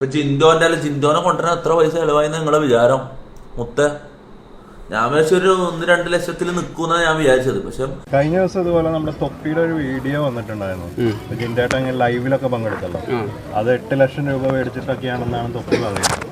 ഇപ്പൊ ജിൻഡോന്റെ അല്ല ജിൻഡോനെ കൊണ്ടുവരാൻ എത്ര പൈസ ചെലവായി നിങ്ങളെ വിചാരം? മുത്ത. ഞാൻ വിചാരിച്ചു ഒരു ഒന്ന് രണ്ട് ലക്ഷത്തിൽ നിൽക്കുന്ന ഞാൻ വിചാരിച്ചത്. പക്ഷെ കഴിഞ്ഞ ദിവസം ഇതുപോലെ നമ്മുടെ തൊപ്പിയുടെ ഒരു വീഡിയോ വന്നിട്ടുണ്ടായിരുന്നു. ജിൻഡേട്ട ലൈവിലൊക്കെ പങ്കെടുത്തല്ലോ. അത് എട്ട് ലക്ഷം രൂപ മേടിച്ചിട്ടൊക്കെയാണെന്നാണ് തൊപ്പി പറയുന്നത്.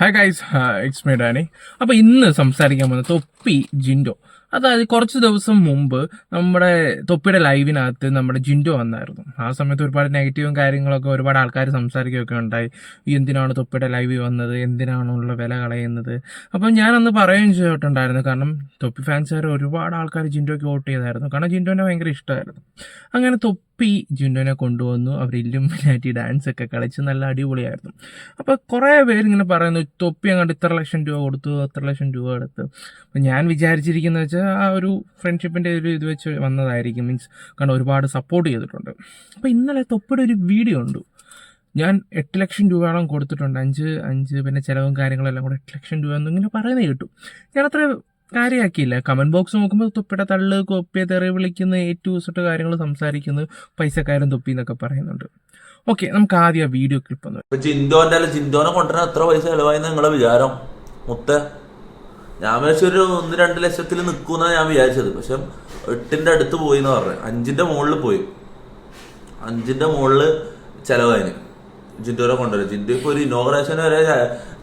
Hi guys it's me Danny അപ്പോൾ ഇന്ന് സംസാരിക്കാൻ പോകുന്നത് തൊപ്പി ജിൻഡോ. അതായത് കുറച്ച് ദിവസം മുമ്പ് നമ്മുടെ തൊപ്പിയുടെ ലൈവിനകത്ത് നമ്മുടെ ജിൻഡോ വന്നായിരുന്നു. ആ സമയത്ത് ഒരുപാട് നെഗറ്റീവും കാര്യങ്ങളൊക്കെ ഒരുപാട് ആൾക്കാർ സംസാരിക്കുകയൊക്കെ ഉണ്ടായി. എന്തിനാണ് തൊപ്പിയുടെ ലൈവ് വന്നത്? എന്തിനാണുള്ള വില കളയുന്നത്? അപ്പം ഞാനന്ന് പറയുകയും ചെയ്തിട്ടുണ്ടായിരുന്നു. കാരണം തൊപ്പി ഫാൻസുകാർ ഒരുപാട് ആൾക്കാർ ജിൻഡോയ്ക്ക് വോട്ട് ചെയ്തായിരുന്നു. കാരണം ജിൻഡോനെ ഭയങ്കര ഇഷ്ടമായിരുന്നു. അങ്ങനെ തൊപ്പി ജിൻഡോനെ കൊണ്ടുവന്നു. അവർ ഇല്ലുമിനാറ്റി ഡാൻസ് ഒക്കെ കളിച്ച് നല്ല അടിപൊളിയായിരുന്നു. അപ്പോൾ കുറേ പേര് ഇങ്ങനെ പറയുന്നു തൊപ്പി അങ്ങോട്ട് ഇത്ര ലക്ഷം രൂപ കൊടുത്തു അത്ര ലക്ഷം രൂപ എടുത്തു. അപ്പം ഞാൻ വിചാരിച്ചിരിക്കുന്നത് വെച്ചാൽ ആ ഒരു ഫ്രണ്ട്ഷിപ്പിന്റെ ഒരു ഇത് വെച്ച് വന്നതായിരിക്കും. മീൻസ് കാരണം ഒരുപാട് സപ്പോർട്ട് ചെയ്തിട്ടുണ്ട്. അപ്പോൾ ഇന്നലെ തൊപ്പിടെ ഒരു വീഡിയോ ഉണ്ട് ഞാൻ എട്ട് ലക്ഷം രൂപയോളം കൊടുത്തിട്ടുണ്ട്. അഞ്ച് അഞ്ച് പിന്നെ ചിലവും കാര്യങ്ങളെല്ലാം കൂടെ എട്ട് ലക്ഷം രൂപ എന്നിങ്ങനെ പറയുന്നത് കേട്ടു. ഞാനത്ര കാര്യമാക്കിയില്ല. കമന്റ് ബോക്സ് നോക്കുമ്പോൾ തൊപ്പിയുടെ തള്ള് കോപ്പിയെ തെറി വിളിക്കുന്ന ഏറ്റവും ദിവസമായിട്ട് കാര്യങ്ങൾ സംസാരിക്കുന്നു പൈസക്കാരൻ തൊപ്പി എന്നൊക്കെ പറയുന്നുണ്ട്. ഓക്കെ നമുക്ക് ആദ്യം ആ വീഡിയോ ക്ലിപ്പ് ഒന്ന് ഇപ്പൊ ജിന്തോനെ കൊണ്ടുവരാൻ എത്ര പൈസ ചിലവായി നിങ്ങളെ വിചാരം? മുത്ത. വിചാരിച്ച ഒരു ഒന്ന് രണ്ട് ലക്ഷത്തിൽ നിൽക്കുമെന്നാണ് ഞാൻ വിചാരിച്ചത്. പക്ഷെ എട്ടിന്റെ അടുത്ത് പോയി എന്ന് പറഞ്ഞു. അഞ്ചിന്റെ മുകളിൽ പോയി. അഞ്ചിന്റെ മുകളിൽ ചെലവായിന്. ജിൻഡോനെ കൊണ്ടുവരും. ജിൻഡോ ഇപ്പൊ ഒരു ഇനോഗ്രേഷൻ വരെ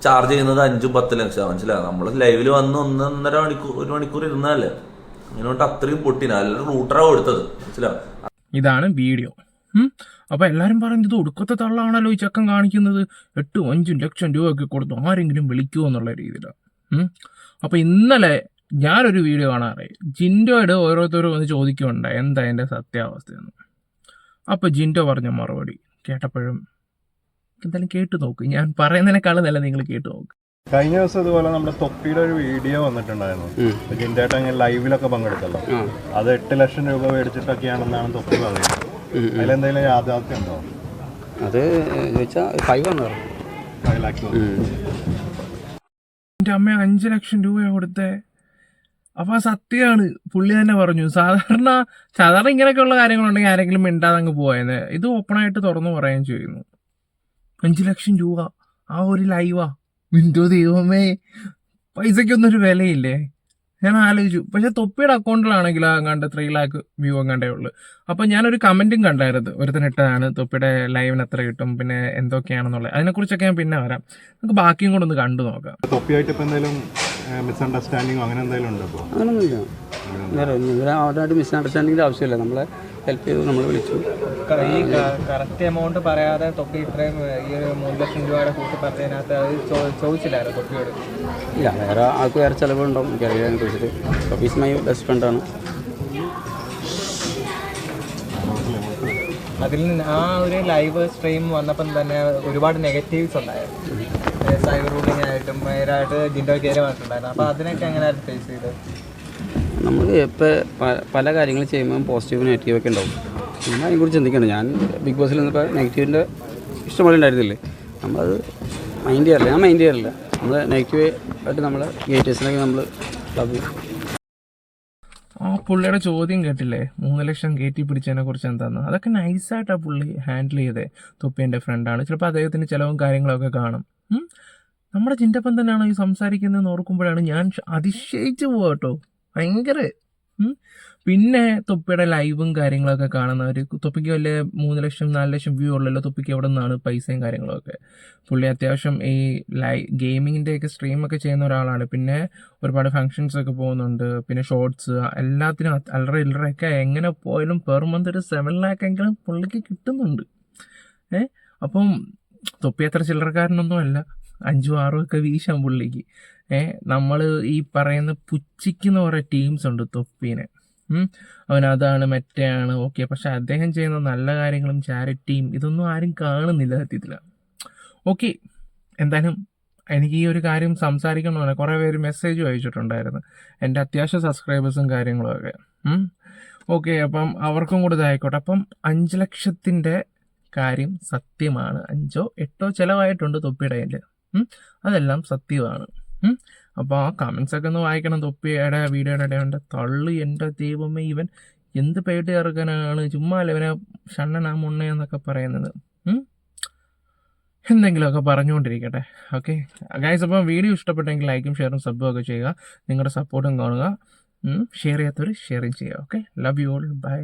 ചാർജ് ചെയ്യുന്നത് അഞ്ചും പത്ത് ലക്ഷം. മനസ്സിലായി? നമ്മൾ ലൈവിൽ വന്ന് ഒന്നൊന്നര മണിക്കൂർ ഒരു മണിക്കൂർ ഇരുന്നാലേ അങ്ങനെയോട്ട് അത്രയും പൊട്ടിന. അല്ല റൂട്ടറാ കൊടുത്തത് മനസ്സിലാവും ഇതാണ് വീഡിയോ. അപ്പൊ എല്ലാരും പറയുന്നത് ഒടുക്കത്തെ തള്ളാണല്ലോ ഈ ചക്കം കാണിക്കുന്നത്. എട്ടും അഞ്ചും ലക്ഷം രൂപയൊക്കെ കൊടുത്തു ആരെങ്കിലും വിളിക്കുമോ എന്നുള്ള രീതിയിലാണ് ഉം. അപ്പൊ ഇന്നലെ ഞാനൊരു വീഡിയോ കാണാറായി. ജിൻഡോയുടെ ഓരോരുത്തരും ഒന്ന് ചോദിക്കുന്നുണ്ട് എന്താ എന്റെ സത്യാവസ്ഥയെന്ന്. അപ്പോൾ ജിൻഡോ പറഞ്ഞ മറുപടി കേട്ടപ്പോഴും എന്തായാലും കേട്ടു നോക്ക്. ഞാൻ പറയുന്നതിനേക്കാളും നല്ല നിങ്ങൾ കേട്ടു നോക്ക്. കഴിഞ്ഞ ദിവസം ഇതുപോലെ നമ്മുടെ തൊപ്പിയുടെ ഒരു വീഡിയോ വന്നിട്ടുണ്ടായിരുന്നു. ജിൻഡേട്ട ഇങ്ങനെ ലൈവിലൊക്കെ പങ്കെടുത്തല്ലോ. അത് എട്ട് ലക്ഷം രൂപ മേടിച്ചിട്ടൊക്കെയാണെന്നാണ് തൊപ്പി പറയുന്നത്. അതിലെന്തെങ്കിലും യാഥാർത്ഥ്യം ഉണ്ടോ? അത് ചോദിച്ചാൽ ഫൈവ് ആണ് ഫൈവ് ലാക്സ് എന്റെ അമ്മ അഞ്ച് ലക്ഷം രൂപയാണ് കൊടുത്തേ. അപ്പൊ ആ സത്യമാണ്. പുള്ളി തന്നെ പറഞ്ഞു. സാധാരണ സാധാരണ ഇങ്ങനെയൊക്കെയുള്ള കാര്യങ്ങളുണ്ടെങ്കിൽ ആരെങ്കിലും മിണ്ടാതെ അങ്ങ് പോയത് ഇത് ഓപ്പണായിട്ട് തുറന്നു പറയുകയും ചെയ്യുന്നു. അഞ്ച് ലക്ഷം രൂപ. ആ ഒരു ലൈവാ. മിണ്ടോ ദൈവമേ. പൈസയ്ക്കൊന്നും ഒരു വിലയില്ലേ? ഞാൻ ആലോചിച്ചു. പക്ഷെ തൊപ്പിയുടെ അക്കൗണ്ടിലാണെങ്കിൽ അങ്ങാണ്ട് ത്രീ ലാക്ക് വ്യൂ അങ്ങാണ്ടേ ഉള്ളു. അപ്പൊ ഞാനൊരു കമന്റും കണ്ടായിരുന്നു. ഒരുത്തനിട്ടതാണ് തൊപ്പിയുടെ ലൈവിന് എത്ര കിട്ടും പിന്നെ എന്തൊക്കെയാണെന്നുള്ളത്. അതിനെക്കുറിച്ചൊക്കെ ഞാൻ പിന്നെ വരാം. നമുക്ക് ബാക്കിയും കൂടെ ഒന്ന് കണ്ടു നോക്കാം. തൊപ്പിയായിട്ട് ഇപ്പൊ എന്തെങ്കിലും മിസ്അണ്ടർസ്റ്റാൻഡിങ്ങോ അങ്ങനെ എന്തെങ്കിലും ഉണ്ടോ ഇപ്പോൾ അങ്ങനൊന്നുമില്ല. വേറെ ഒന്നും ഇവരെ അവരായിട്ട് മിസ് അണ്ടർസ്റ്റാൻഡിങ്ങിന്റെ ആവശ്യമില്ല. നമ്മളെ ഹെൽപ്പ് ചെയ്തു നമ്മൾ വിളിച്ചു. ഈ കറക്റ്റ് എമൗണ്ട് പറയാതെ തൊപ്പി ഇത്രയും ഈ ഒരു മൂന്ന് ലക്ഷം രൂപയുടെ കൂട്ടി പറഞ്ഞതിനകത്ത് അത് ചോദിച്ചില്ലായിരുന്നു തൊപ്പിയോട്? ഇല്ല വേറെ ആൾക്ക് വേറെ ചിലവുണ്ടാവും. എനിക്കറിയാം അതിനെ കുറിച്ചിട്ട് ഓഫീസ് മൈ ബെസ്റ്റ് ഫ്രണ്ടാണ് അതിൽ നിന്ന് ആ ഒരു ലൈവ് സ്ട്രീം വന്നപ്പം തന്നെ ഒരുപാട് നെഗറ്റീവ്സ് ഉണ്ടായിരുന്നു. സൈബർ ബുള്ളിങ് ആയിട്ടും ഭയങ്കരമായിട്ട് ജിൻഡോ കയറി വന്നിട്ടുണ്ടായിരുന്നു. അപ്പോൾ അതിനൊക്കെ എങ്ങനെയായിരുന്നു ഫേസ് ചെയ്തത്? നമ്മൾ ഇപ്പോൾ പല കാര്യങ്ങൾ ചെയ്യുമ്പോൾ പോസിറ്റീവ് നെഗറ്റീവ് ഒക്കെ ഉണ്ടാവും. നമ്മൾ അതിനെക്കുറിച്ച് ചിന്തിക്കണം ഞാൻ ബിഗ് ബോസിൽ നിന്നിപ്പോൾ നെഗറ്റീവിന്റെ ഇഷ്ടംപോലെ ഉണ്ടായിരുന്നില്ലേ? നമ്മളത് മൈൻഡ് ചെയ്യാറില്ല. ഞാൻ മൈൻഡ് ചെയ്യാറില്ല. നമ്മൾ നെഗറ്റീവ് ആയിട്ട് നമ്മൾ ഗേറ്റേഴ്സിനൊക്കെ നമ്മൾ ലവ് ആ പുള്ളിയുടെ ചോദ്യം കേട്ടില്ലേ? മൂന്ന് ലക്ഷം കയറ്റി പിടിച്ചതിനെ കുറിച്ച് എന്താന്ന്? അതൊക്കെ നൈസായിട്ടാണ് പുള്ളി ഹാൻഡിൽ ചെയ്തേ. തൊപ്പി എന്റെ ഫ്രണ്ടാണ് ചിലപ്പോൾ അദ്ദേഹത്തിന് ചിലവും കാര്യങ്ങളൊക്കെ കാണും. നമ്മുടെ ചിന്തപ്പം തന്നെയാണോ ഈ സംസാരിക്കുന്നതെന്ന് ഓർക്കുമ്പോഴാണ് ഞാൻ അതിശയിച്ചു പോവാ കേട്ടോ. ഭയങ്കര. പിന്നെ തൊപ്പിയുടെ ലൈവും കാര്യങ്ങളൊക്കെ കാണുന്നവർ തൊപ്പിക്ക് വലിയ മൂന്ന് ലക്ഷം നാല് ലക്ഷം വ്യൂ ഉള്ളല്ലോ തൊപ്പിക്ക് എവിടെ നിന്നാണ് പൈസയും കാര്യങ്ങളൊക്കെ. പുള്ളി അത്യാവശ്യം ഈ ലൈ ഗെയിമിങ്ങിന്റെ ഒക്കെ സ്ട്രീമൊക്കെ ചെയ്യുന്ന ഒരാളാണ്. പിന്നെ ഒരുപാട് ഫങ്ഷൻസ് ഒക്കെ പോകുന്നുണ്ട്. പിന്നെ ഷോർട്സ് എല്ലാത്തിനും അല്ലറ ഇല്ലറയൊക്കെ എങ്ങനെ പോയാലും പെർ മന്ത് ഒരു സെവൻ ലാക്ക് എങ്കിലും പുള്ളിക്ക് കിട്ടുന്നുണ്ട്. ഏ? അപ്പം തൊപ്പി അത്ര ചില്ലറക്കാരനൊന്നും അല്ല. അഞ്ചും ആറും ഒക്കെ വീശാം പുള്ളിക്ക്. ഏഹ് നമ്മൾ ഈ പറയുന്ന പുച്ഛിക്കുന്ന കുറേ ടീംസ് ഉണ്ട് തൊപ്പീനെ. അവൻ അതാണ് മറ്റേയാണ് ഓക്കെ. പക്ഷെ അദ്ദേഹം ചെയ്യുന്ന നല്ല കാര്യങ്ങളും ചാരിറ്റിയും ഇതൊന്നും ആരും കാണുന്നില്ല സത്യത്തില. ഓക്കെ എന്തായാലും എനിക്ക് ഈ ഒരു കാര്യം സംസാരിക്കണമെന്ന് കുറേ പേര് മെസ്സേജ് അയച്ചിട്ടുണ്ടായിരുന്നു. എന്റെ അത്യാവശ്യ സബ്സ്ക്രൈബേഴ്സും കാര്യങ്ങളും ഒക്കെ. ഓക്കെ അപ്പം അവർക്കും കൂടെ ഇതായിക്കോട്ടെ. അപ്പം അഞ്ച് ലക്ഷത്തിന്റെ കാര്യം സത്യമാണ്. അഞ്ചോ എട്ടോ ചിലവായിട്ടുണ്ട് തൊപ്പിയുടെ അതെല്ലാം സത്യമാണ് അപ്പോൾ ആ കമൻസ് ഒക്കെ ഒന്ന് വായിക്കണം. തൊപ്പിയുടെ വീഡിയോയുടെ ഇടയുണ്ട്. തള്ളി എന്റെ ദൈവമേ ഇവൻ എന്ത് പേട്ട് ഇറക്കാനാണ് ചുമ്മാ അല്ല ഇവനെ ഷണ്ണനാ മുണ്ണ എന്നൊക്കെ പറയുന്നത്. എന്തെങ്കിലുമൊക്കെ പറഞ്ഞുകൊണ്ടിരിക്കട്ടെ. ഓക്കെ ഗൈസ് അപ്പം വീഡിയോ ഇഷ്ടപ്പെട്ടെങ്കിൽ ലൈക്കും ഷെയറും സബും ഒക്കെ ചെയ്യുക. നിങ്ങളുടെ സപ്പോർട്ടും കാണുക. ഷെയർ ചെയ്യാത്തവർ ഷെയറും ചെയ്യുക. Okay love you all bye